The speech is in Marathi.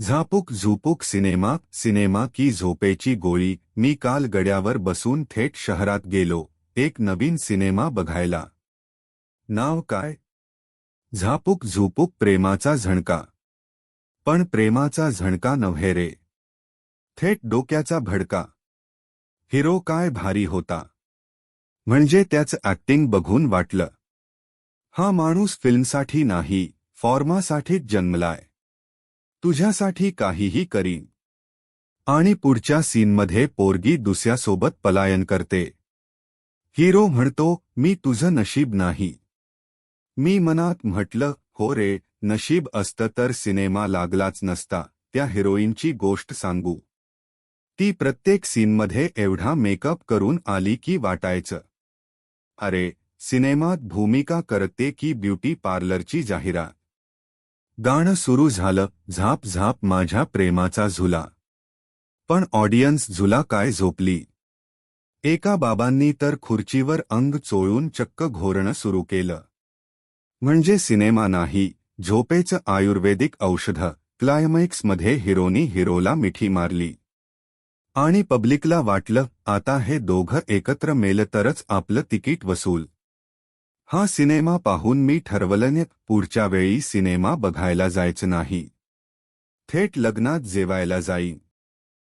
झापूक झुपूक सिनेमा सिनेमा की झोपेची गोळी. मी काल गड्यावर बसून थेट शहरात गेलो. एक नवीन सिनेमा बघायला. नाव काय? झापूक झुपूक प्रेमाचा झणका. पण प्रेमाचा झणका नव्हे रे. थेट डोक्याचा भडका. हिरो काय भारी होता. म्हणजे त्याचं ऍक्टिंग बघून वाटलं. हा माणूस फिल्मसाठी नाही फॉर्मासाठीच जन्मलाय. तुझ्यासाठी काहीही करीन. आणि पुढच्या सीनमध्ये पोरगी दुसऱ्यासोबत पलायन करते. हिरो म्हणतो मी तुझं नशीब नाही. मी मनात म्हटलं हो रे नशीब असतं तर सिनेमा लागलाच नसता त्या हिरोईनची गोष्ट सांगू. ती प्रत्येक सीनमध्ये एवढा मेकअप करून आली की वाटायचं. अरे सिनेमात भूमिका करते की ब्युटी पार्लरची जाहिरात. गाणं सुरू झालं झाप झाप माझ्या प्रेमाचा झुला. पण ऑडियन्स झुला काय झोपली? एका बाबांनी तर खुर्चीवर अंग चोळून चक्क घोरणं सुरू केलं. म्हणजे सिनेमा नाही झोपेचं आयुर्वेदिक औषध क्लायमॅक्समध्ये हिरोनी हिरोला मिठी मारली. आणि पब्लिकला वाटलं आता हे दोघं एकत्र मेलं तरच आपलं तिकीट वसूल. हा सिनेमा पाहून मी ठरवलं पुढच्या वेळी सिनेमा बघायला जायचं नाही. थेट लग्नात जेवायला जाईन.